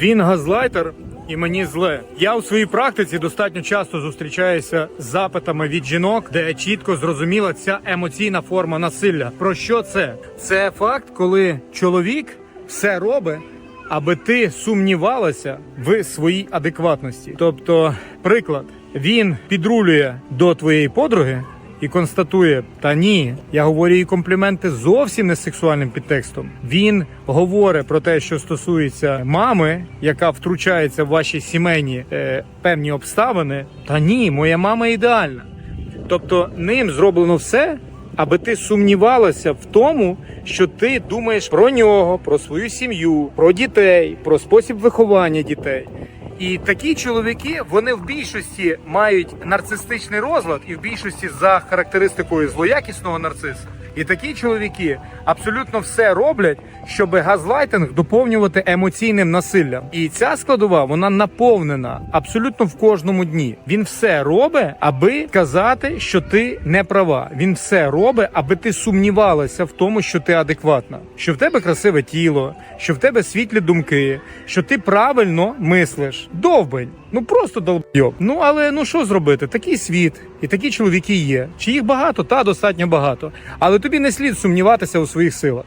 Він газлайтер і мені зле. Я у своїй практиці достатньо часто зустрічаюся з запитами від жінок, де чітко зрозуміла ця емоційна форма насилля. Про що це? Це факт, коли чоловік все робить. Аби ти сумнівалася в своїй адекватності. Тобто, приклад, він підрулює до твоєї подруги і констатує: та ні, я говорю їй компліменти зовсім не сексуальним підтекстом. Він говорить про те, що стосується мами, яка втручається в ваші сімейні е, певні обставини. Та ні, моя мама ідеальна. Тобто ним зроблено все, аби ти сумнівалася в тому, що ти думаєш про нього, про свою сім'ю, про дітей, про спосіб виховання дітей. І такі чоловіки вони в більшості мають нарцистичний розлад, і в більшості за характеристикою злоякісного нарциса. І такі чоловіки абсолютно все роблять, щоб газлайтинг доповнювати емоційним насиллям. І ця складова вона наповнена абсолютно в кожному дні. Він все робить, аби казати, що ти не права. Він все робить, аби ти сумнівалася в тому, що ти адекватна, що в тебе красиве тіло, що в тебе світлі думки, що ти правильно мислиш. Довбень. Ну просто долбйоб. Ну але ну що зробити? Такий світ і такі чоловіки є. Чи їх багато? Та достатньо багато. Але тобі не слід сумніватися у своїх силах.